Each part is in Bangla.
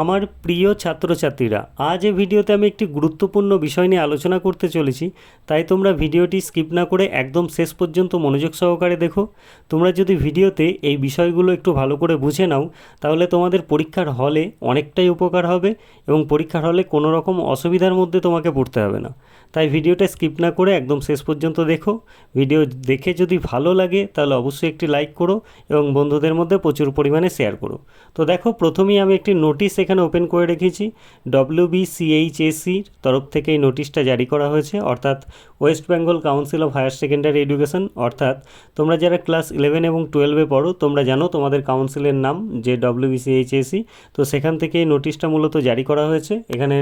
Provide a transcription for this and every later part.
আমার প্রিয় ছাত্রছাত্রীরা, আজ এই ভিডিওতে আমি একটি গুরুত্বপূর্ণ বিষয় নিয়ে আলোচনা করতে চলেছি। তাই তোমরা ভিডিওটি স্কিপ না করে একদম শেষ পর্যন্ত মনোযোগ সহকারে দেখো। তোমরা যদি ভিডিওতে এই বিষয়গুলো একটু ভালো করে বুঝে নাও, তাহলে তোমাদের পরীক্ষার হলে অনেকটাই উপকার হবে এবং পরীক্ষার হলে কোনো রকম অসুবিধার মধ্যে তোমাকে পড়তে হবে না। তাই ভিডিওটা স্কিপ না করে একদম শেষ পর্যন্ত দেখো। ভিডিও দেখে যদি ভালো লাগে, তাহলে অবশ্যই একটি লাইক করো এবং বন্ধুদের মধ্যে প্রচুর পরিমাণে শেয়ার করো। তো দেখো, প্রথমেই আমি একটি নোটিশ এখানে ওপেন করে রেখেছি। ডব্লিউ বিসিএইচএসির তরফ থেকে এই নোটিশটা জারি করা হয়েছে, অর্থাৎ West Bengal Council of Higher Secondary Education, অর্থাৎ তোমরা যারা ক্লাস ইলেভেন এবং টুয়েলভে পড়ো, তোমরা জানো তোমাদের কাউন্সিলের নাম যে ডব্লিউ বিসিএইচএসি তো সেখান থেকে এই নোটিশটা মূলত জারি করা হয়েছে। এখানে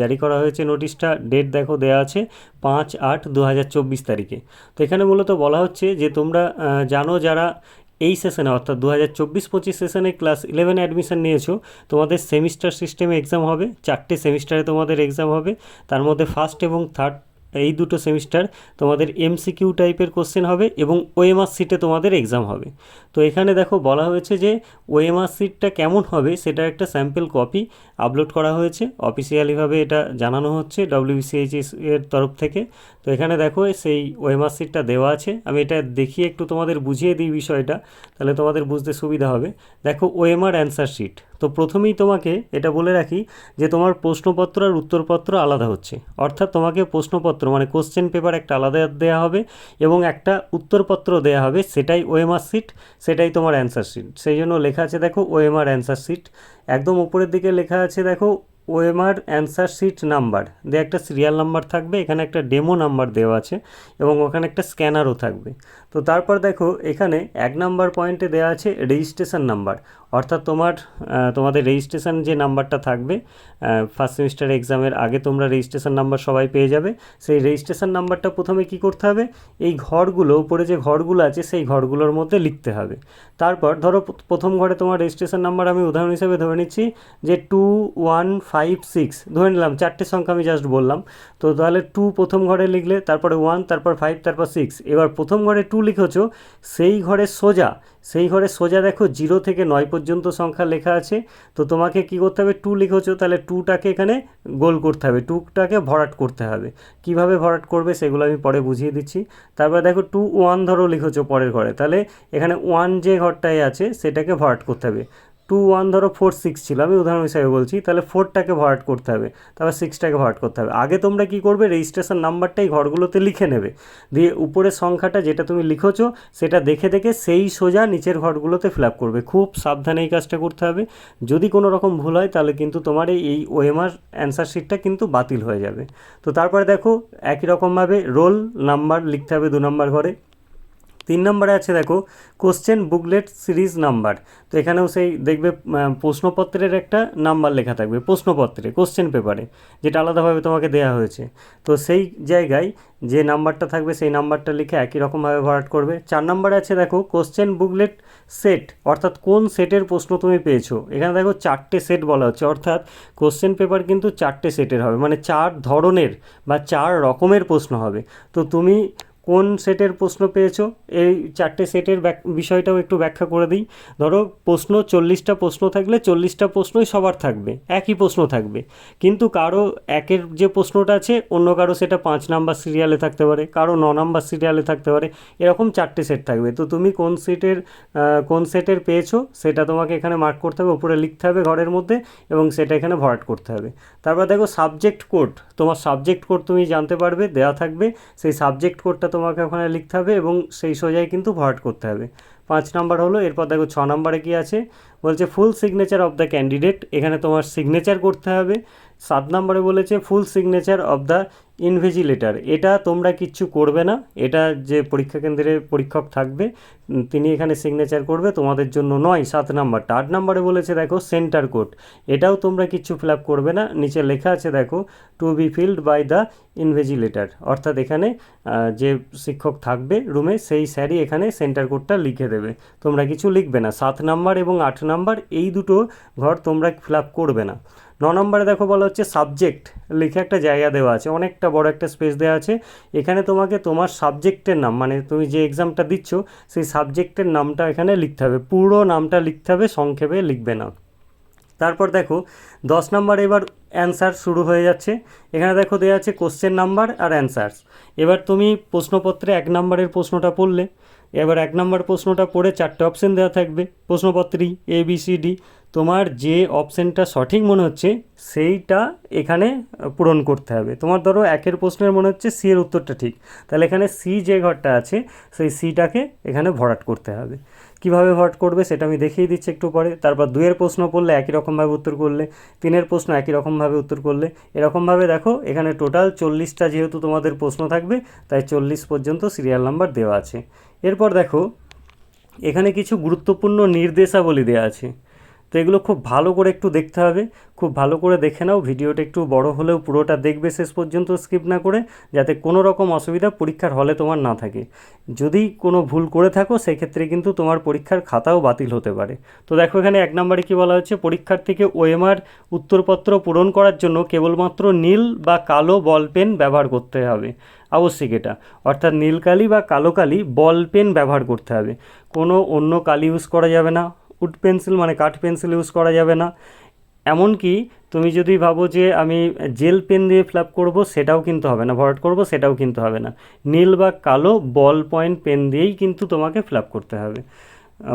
জারি করা হয়েছে নোটিশটা। ডেট দেখো দেওয়া আছে পাঁচ আট দু তারিখে। তো এখানে মূলত বলা হচ্ছে যে তোমরা জানো যারা এই সেশনে অর্থাৎ দু হাজার চব্বিশ পঁচিশ সেশনে ক্লাস ইলেভেন অ্যাডমিশন নিয়েছো, তোমাদের সেমিস্টার সিস্টেমে এক্সাম হবে, চারটে সেমিস্টারে তোমাদের এক্সাম হবে, তার মধ্যে ফার্স্ট এবং থার্ড এই দুটো সেমিস্টার তোমাদের এমসিকিউ টাইপের কোশ্চেন হবে এবং ওএমআর সিটে তোমাদের এক্সাম হবে। তো এখানে দেখো বলা হয়েছে যে ওএমআর সিটটা কেমন হবে সেটার একটা স্যাম্পল কপি আপলোড করা হয়েছে। অফিসিয়ালিভাবে এটা জানানো হচ্ছে ডব্লিউবিসিএইচএস এর তরফ থেকে। তো এখানে দেখো সেই ওএমআর সিটটা দেওয়া আছে। আমি এটা দেখিয়ে একটু তোমাদের বুঝিয়ে দিই বিষয়টা, তাহলে তোমাদের বুঝতে সুবিধা হবে। দেখো ওএমআর অ্যান্সার শিট তো প্রথমেই তোমাকে এটা বলে রাখি যে তোমার প্রশ্নপত্র আর উত্তরপত্র আলাদা হচ্ছে। অর্থাৎ তোমাকে প্রশ্নপত্র মানে কোশ্চেন পেপার একটা আলাদা দেওয়া হবে এবং একটা উত্তরপত্র দেওয়া হবে, সেটাই ওএমআর সিট সেটাই তোমার অ্যান্সার শিট সেই জন্য লেখা আছে দেখো ওএমআর অ্যান্সার শিট একদম উপরের দিকে লেখা আছে দেখো ওএমআর অ্যান্সার শিট নাম্বার দিয়ে একটা সিরিয়াল নাম্বার থাকবে, এখানে একটা ডেমো নাম্বার দেওয়া আছে এবং ওখানে একটা স্ক্যানারও থাকবে। তো তারপর দেখো, এখানে এক নাম্বার পয়েন্টে দেওয়া আছে রেজিস্ট্রেশন নাম্বার অর্থাৎ তোমার তোমাদের রেজিস্ট্রেশন যে নাম্বারটা থাকবে ফার্স্ট সেমিস্টার এক্সামের আগে তোমরা রেজিস্ট্রেশন নাম্বার সবাই পেয়ে যাবে। সেই রেজিস্ট্রেশন নাম্বারটা প্রথমে কি করতে হবে? এই ঘরগুলো, উপরে যে ঘরগুলো আছে, সেই ঘরগুলোর মধ্যে লিখতে হবে। তারপর ধরো প্রথম ঘরে তোমার রেজিস্ট্রেশন নাম্বার আমি উদাহরণ হিসেবে ধরে নিচ্ছি যে টু ওয়ান ফাইভ সিক্স ধরে নিলাম, চারটে সংখ্যা আমি জাস্ট বললাম। তো তাহলে টু প্রথম ঘরে লিখলে, তারপরে ওয়ান তারপর ফাইভ তারপর সিক্স এবার প্রথম ঘরে টু লিখেছো, সেই ঘরে সোজা। সেই ঘরে সোজা দেখো, জিরো থেকে নয় পর্যন্ত সংখ্যা লেখা আছে। তো তোমাকে কি করতে হবে? টু লিখেছ, তাহলে টুটাকে এখানে গোল করতে হবে। টুটাকে ভরাট করতে হবে। কীভাবে ভরাট করবে সেগুলো আমি পরে বুঝিয়ে দিচ্ছি। তারপর দেখো টু ওয়ান ধরো লিখেছ পরের ঘরে। তাহলে এখানে ওয়ান যে ঘরটায় আছে, সেটাকে ভরাট করতে হবে। টু ওয়ান ধরো ফোর সিক্স ছিল, আমি উদাহরণ হিসাবে বলছি, তাহলে ফোরটাকে ভরাট করতে হবে, তারপর সিক্সটাকে ভরাট করতে হবে। আগে তোমরা কি করবে রেজিস্ট্রেশন নাম্বারটাই ঘরগুলোতে লিখে নেবে। দিয়ে উপরের সংখ্যাটা যেটা তুমি লিখেছো, সেটা দেখে দেখে সেই সোজা নিচের ঘরগুলোতে ফিল করবে। খুব সাবধানে এই কাজটা করতে হবে। যদি কোনো রকম ভুল হয়, তাহলে কিন্তু তোমার এই- এই ওএমআর অ্যান্সার শিটটা কিন্তু বাতিল হয়ে যাবে। তো তারপরে দেখো, একই রকমভাবে রোল নাম্বার লিখতে হবে দু নম্বর ঘরে। তিন নম্বরে আছে দেখো কোশ্চেন বুকলেট সিরিজ নাম্বার তো এখানেও সেই দেখবে প্রশ্নপত্রের একটা নাম্বার লেখা থাকবে, প্রশ্নপত্রে কোশ্চেন পেপারে যেটা আলাদাভাবে তোমাকে দেওয়া হয়েছে। তো সেই জায়গায় যে নাম্বারটা থাকবে, সেই নাম্বারটা লিখে একই রকমভাবে ভরাট করবে। চার নম্বরে আছে দেখো কোশ্চেন বুকলেট সেট অর্থাৎ কোন সেটের প্রশ্ন তুমি পেয়েছ? এখানে দেখো চারটে সেট বলা হচ্ছে, অর্থাৎ কোশ্চেন পেপার কিন্তু চারটে সেটের হবে মানে চার ধরনের বা চার রকমের প্রশ্ন হবে। তো তুমি কোন সেটের প্রশ্ন পেয়েছ? এই চারটে সেটের বিষয়টাও একটু ব্যাখ্যা করে দিই। ধরো, প্রশ্ন চল্লিশটা প্রশ্ন থাকলে চল্লিশটা প্রশ্নই সবার থাকবে, একই প্রশ্ন থাকবে। কিন্তু কারও একের যে প্রশ্নটা আছে, অন্য কারও সেটা পাঁচ নাম্বার সিরিয়ালে থাকতে পারে, কারও ন নাম্বার সিরিয়ালে থাকতে পারে, এরকম চারটে সেট থাকবে। তো তুমি কোন সেটের কোন সেটের পেয়েছ, সেটা তোমাকে এখানে মার্ক করতে হবে, উপরে লিখতে হবে ঘরের মধ্যে এবং সেটা এখানে ভরাট করতে হবে। তারপর দেখো সাবজেক্ট কোড তোমার সাবজেক্ট কোড তুমি জানতে পারবে দেওয়া থাকবে, সেই সাবজেক্ট কোডটা তোমাকে ওখানে লিখতে হবে এবং সেই সোজাই কিন্তু ভরাট করতে হবে। পাঁচ নাম্বার হলো, এরপর দেখো ছ নাম্বারে কী আছে? বলছে full signature of the candidate এখানে তোমার সিগনেচার করতে হবে। সাত নম্বরে বলেছে full signature of the invigilator এটা তোমরা কিচ্ছু করবে না। এটা যে পরীক্ষা কেন্দ্রে পরীক্ষক থাকবে তিনি এখানে সিগনেচার করবে, তোমাদের জন্য নয়, সাত নাম্বারটা। আট নাম্বারে বলেছে, দেখো সেন্টার কোড এটাও তোমরা কিচ্ছু ফিল আপ করবে না। নিচে লেখা আছে, দেখো to be filled by the invigilator অর্থাৎ এখানে যে শিক্ষক থাকবে রুমে সেই স্যারই এখানে সেন্টার কোডটা লিখে দেবে। তোমরা কিছু লিখবে না। সাত নাম্বার এবং আট নাম্বার, এই দুটো ঘর তোমরা ফিল আপ করবে না। ন নম্বরে দেখো বলা হচ্ছে সাবজেক্ট লিখে একটা জায়গা দেওয়া আছে, অনেকটা বড় একটা স্পেস দেওয়া আছে। এখানে তোমাকে তোমার সাবজেক্টের নাম মানে তুমি যে এক্সামটা দিচ্ছ, সেই সাবজেক্টের নামটা এখানে লিখতে হবে। পুরো নামটা লিখতে হবে, সংক্ষেপে লিখবে না। তারপর দেখো, দশ নাম্বার এবার অ্যান্সার শুরু হয়ে যাচ্ছে। এখানে দেখো দেওয়া আছে কোশ্চেন নাম্বার আর অ্যান্সার্স এবার তুমি প্রশ্নপত্রে এক নাম্বারের প্রশ্নটা পড়লে। এবার এক নম্বর প্রশ্নটা পড়ে চারটে অপশান দেওয়া থাকবে। প্রশ্নপত্রী এ বি সি ডি তোমার যে অপশানটা সঠিক মনে হচ্ছে, সেইটা এখানে পূরণ করতে হবে। তোমার ধরো একের প্রশ্নের মনে হচ্ছে সি এর উত্তরটা ঠিক। তাহলে এখানে সি যে ঘরটা আছে, সেই সিটাকে এখানে ভরাট করতে হবে। কীভাবে ভট করবে সেটা আমি দেখিয়ে দিচ্ছি একটু পরে। তারপর দুয়ের প্রশ্ন করলে একই রকমভাবে উত্তর করলে, তিনের প্রশ্ন একই রকমভাবে উত্তর করলে। এরকমভাবে দেখো, এখানে টোটাল চল্লিশটা যেহেতু তোমাদের প্রশ্ন থাকবে, তাই চল্লিশ পর্যন্ত সিরিয়াল নাম্বার দেওয়া আছে। এরপর দেখো, এখানে কিছু গুরুত্বপূর্ণ নির্দেশাবলী দেওয়া আছে। তো এগুলো খুব ভালো করে একটু দেখতে হবে। খুব ভালো করে দেখে নাও, ভিডিওটা একটু বড় হলেও পুরোটা দেখবে শেষ পর্যন্ত স্কিপ না করে, যাতে কোনো রকম অসুবিধা পরীক্ষার হলে তোমার না থাকে। যদি কোনো ভুল করে থাকো, সেক্ষেত্রে কিন্তু তোমার পরীক্ষার খাতাও বাতিল হতে পারে। তো দেখো এখানে এক নম্বরে কী বলা হচ্ছে, পরীক্ষার্থীকে ওএমআর উত্তরপত্র পূরণ করার জন্য কেবলমাত্র নীল বা কালো বল পেন ব্যবহার করতে হবে। আবশ্যিক এটা। অর্থাৎ নীল কালি বা কালো কালি বল পেন ব্যবহার করতে হবে। কোনো অন্য কালি ইউজ করা যাবে না। উড পেন্সিল মানে কাঠ পেন্সিল ইউজ করা যাবে না। এমনকি তুমি যদি ভাবো যে আমি জেল পেন দিয়ে ফিল করব, সেটাও কিন্তু হবে না, ভরাট করব, সেটাও কিন্তু হবে না। নীল বা কালো বল পয়েন্ট পেন দিয়েই কিন্তু তোমাকে ফিল করতে হবে।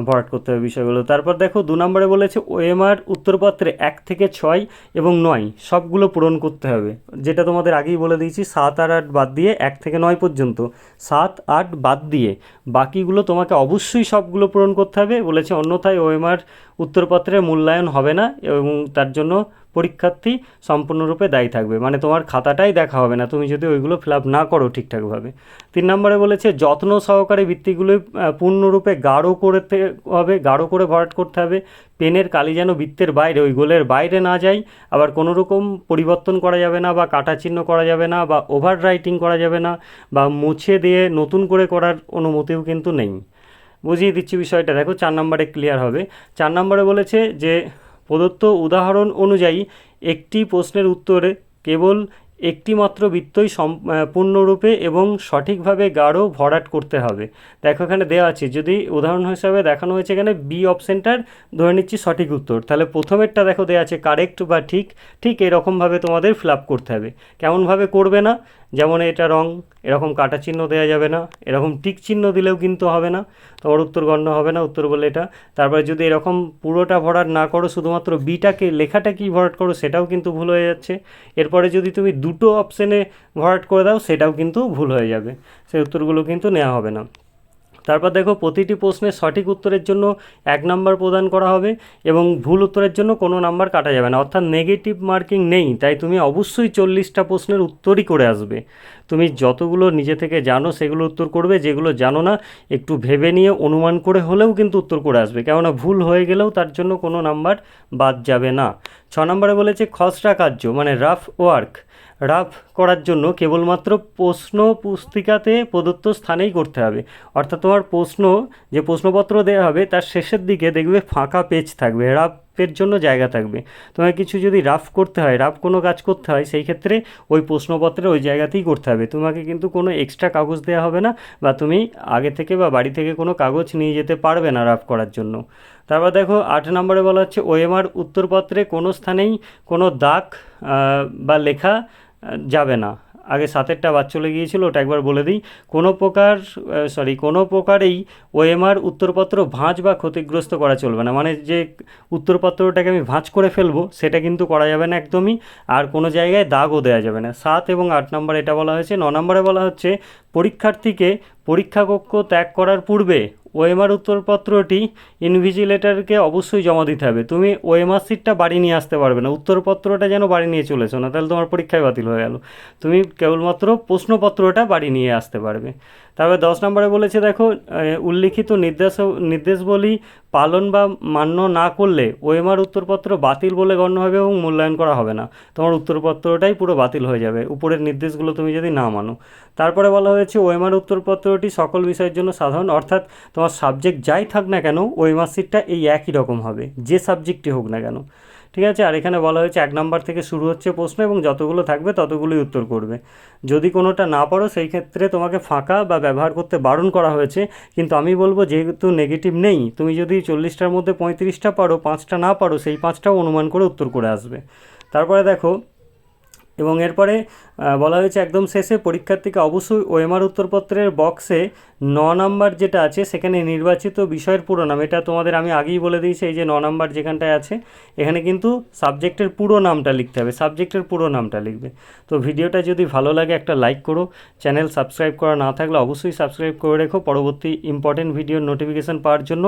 ভরাট করতে হবে বিষয়গুলো। তারপর দেখো, দু নম্বরে বলেছে ওএমআর উত্তরপত্রে এক থেকে ছয় এবং নয়, সবগুলো পূরণ করতে হবে। যেটা তোমাদের আগেই বলে দিয়েছি, সাত আর আট বাদ দিয়ে এক থেকে নয় পর্যন্ত। সাত, আট বাদ দিয়ে বাকিগুলো তোমাকে অবশ্যই সবগুলো পূরণ করতে হবে। বলেছে, অন্যথায় ওএমআর উত্তরপত্রে মূল্যায়ন হবে না এবং তার জন্য পরীক্ষার্থী সম্পূর্ণরূপে দায়ী থাকবে। মানে তোমার খাতাটাই দেখা হবে না। তুমি যদি ওইগুলো ফিল আপ না করো ঠিকঠাকভাবে। তিন নম্বরে বলেছে, যত্ন সহকারে বৃত্তিগুলো পূর্ণরূপে গাঢ় করতে হবে, গাঢ় করে ভরাট করতে হবে। পেনের কালি যেন বৃত্তের বাইরে, ওই গোলের বাইরে না যায়। আবার কোনো রকম পরিবর্তন করা যাবে না বা কাটা চিহ্ন করা যাবে না বা ওভার রাইটিং করা যাবে না বা মুছে দিয়ে নতুন করে করার অনুমতিও কিন্তু নেই। বুঝিয়ে দিচ্ছি বিষয়টা। দেখো, চার নম্বরে ক্লিয়ার হবে। চার নম্বরে বলেছে যে প্রদত্ত উদাহরণ অনুযায়ী একটি প্রশ্নের উত্তরে কেবল একটি মাত্র বৃত্তই সম্পূর্ণরূপে এবং সঠিকভাবে গাঢ় ভরাট করতে হবে। দেখো এখানে দেওয়া আছে, যদি উদাহরণ হিসাবে দেখানো হয়েছে এখানে বি অপশানটার ধরে নিচ্ছি সঠিক উত্তর। তাহলে প্রথমেরটা দেখো দেওয়া আছে কারেক্ট বা ঠিক ঠিক এরকমভাবে তোমাদের ফিল করতে হবে। কেমনভাবে করবে না? যেমন এটা রং, এরকম কাটা চিহ্ন দেওয়া যাবে না, এরকম টিক চিহ্ন দিলেও কিন্তু হবে না, তোমার উত্তর গণ্য হবে না, উত্তর বলে এটা। তারপরে যদি এরকম পুরোটা ভরাট না করো, শুধুমাত্র বিটাকে, লেখাটা কি ভরাট করো, সেটাও কিন্তু ভুল হয়ে যাচ্ছে। এরপরে যদি তুমি দুটো অপশানে ভরাট করে দাও, সেটাও কিন্তু ভুল হয়ে যাবে। সেই উত্তরগুলো কিন্তু নেওয়া হবে না। তারপর দেখো প্রতিটি প্রশ্নের সঠিক উত্তরের জন্য এক নাম্বার প্রদান করা হবে এবং ভুল উত্তরের জন্য কোনো নাম্বার কাটা যাবে না। অর্থাৎ নেগেটিভ মার্কিং নেই, তাই তুমি অবশ্যই চল্লিশটা প্রশ্নের উত্তরই করে আসবে। তুমি যতগুলো নিজে থেকে জানো সেগুলো উত্তর করবে, যেগুলো জানো না, একটু ভেবে নিয়ে অনুমান করে হলেও কিন্তু উত্তর করে আসবে। কেননা ভুল হয়ে গেলেও তার জন্য কোনো নাম্বার বাদ যাবে না। ছ নম্বরে বলেছে খসড়া কার্য মানে রাফ ওয়ার্ক রাফ করার জন্য কেবলমাত্র প্রশ্ন পুস্তিকাতে প্রদত্ত স্থানেই করতে হবে। অর্থাৎ তোমার প্রশ্ন, যে প্রশ্নপত্র দেওয়া হবে তার শেষের দিকে দেখবে ফাঁকা পেজ থাকবে, রাফের জন্য জায়গা থাকবে। তোমার কিছু যদি রাফ করতে হয়, রাফ কোনো কাজ করতে হয়, সেই ক্ষেত্রে ওই প্রশ্নপত্রে ওই জায়গাতেই করতে হবে। তোমাকে কিন্তু কোনো এক্সট্রা কাগজ দেওয়া হবে না বা তুমি আগে থেকে বা বাড়ি থেকে কোনো কাগজ নিয়ে যেতে পারবে না রাফ করার জন্য। তারপর দেখো, আট নম্বরে বলা হচ্ছে, ওএমআর উত্তরপত্রে কোনো স্থানেই কোনো দাগ বা লেখা যাবে না। আগে সাতেরটা বাদ চলে গিয়েছিল, ওটা একবার বলে দিই। কোনো প্রকার সরি কোনো প্রকারেই ওএমআর উত্তরপত্র ভাঁজ বা ক্ষতিগ্রস্ত করা চলবে না। মানে যে উত্তরপত্রটাকে আমি ভাঁজ করে ফেলব, সেটা কিন্তু করা যাবে না একদমই। আর কোনো জায়গায় দাগও দেওয়া যাবে না। সাত এবং আট নম্বর এটা বলা হয়েছে। ন নম্বরে বলা হচ্ছে, পরীক্ষার্থীকে পরীক্ষাকক্ষ ত্যাগ করার পূর্বে ওএমআর উত্তরপত্রটি ইনভিজিলেটারকে অবশ্যই জমা দিতে হবে। তুমি ওএমআর সিটটা বাড়ি নিয়ে আসতে পারবে না। উত্তরপত্রটা যেন বাড়ি নিয়ে চলেছো না, তাহলে তোমার পরীক্ষায় বাতিল হয়ে গেল। তুমি কেবলমাত্র প্রশ্নপত্রটা বাড়ি নিয়ে আসতে পারবে। তারপরে দশ নম্বরে বলেছে, দেখো উল্লিখিত নির্দেশ নির্দেশবলী পালন বা মান্য না করলে ওএমআর উত্তরপত্র বাতিল বলে গণ্য হবে এবং মূল্যায়ন করা হবে না। তোমার উত্তরপত্রটাই পুরো বাতিল হয়ে যাবে। উপরের নির্দেশগুলো তুমি যদি না মানো। তারপরে বলা হয়েছে, ওএমআর উত্তরপত্রটি সকল বিষয়ের জন্য সাধারণ, অর্থাৎ তোমার সাবজেক্ট যাই থাক না কেন, ওএমআর সিটটা এই একই রকম হবে। যে সাবজেক্টই হোক না কেন। ঠিক আছে? আর এখানে বলা হয়েছে এক নম্বর থেকে শুরু হচ্ছে প্রশ্ন এবং যতগুলো থাকবে ততগুলোই উত্তর করবে। যদি কোনোটা না পারো সেই ক্ষেত্রে তোমাকে ফাঁকা বা ব্যবহার করতে বারণ করা হয়েছে। কিন্তু আমি বলব, যেহেতু নেগেটিভ নেই, তুমি যদি চল্লিশটার মধ্যে পঁয়ত্রিশটা পারো পাঁচটা না পারো সেই পাঁচটাও অনুমান করে উত্তর করে আসবে। তারপরে দেখো এবং এরপরে বলা হয়েছে একদম শেষে পরীক্ষার্থীকে অবশ্যই ওএমআর উত্তরপত্রের বক্সে ন নাম্বার যেটা আছে, সেখানে নির্বাচিত বিষয়ের পুরো নাম। এটা তোমাদের আমি আগেই বলে দিয়েছি, এই যে ন নাম্বার যেখানটায় আছে, এখানে কিন্তু সাবজেক্টের পুরো নামটা লিখতে হবে, সাবজেক্টের পুরো নামটা লিখবে। তো ভিডিওটা যদি ভালো লাগে একটা লাইক করো, চ্যানেল সাবস্ক্রাইব করা না থাকলে অবশ্যই সাবস্ক্রাইব করে রেখো, পরবর্তী ইম্পর্টেন্ট ভিডিওর নোটিফিকেশান পাওয়ার জন্য।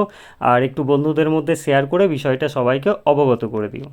আর একটু বন্ধুদের মধ্যে শেয়ার করে বিষয়টা সবাইকে অবগত করে দিও।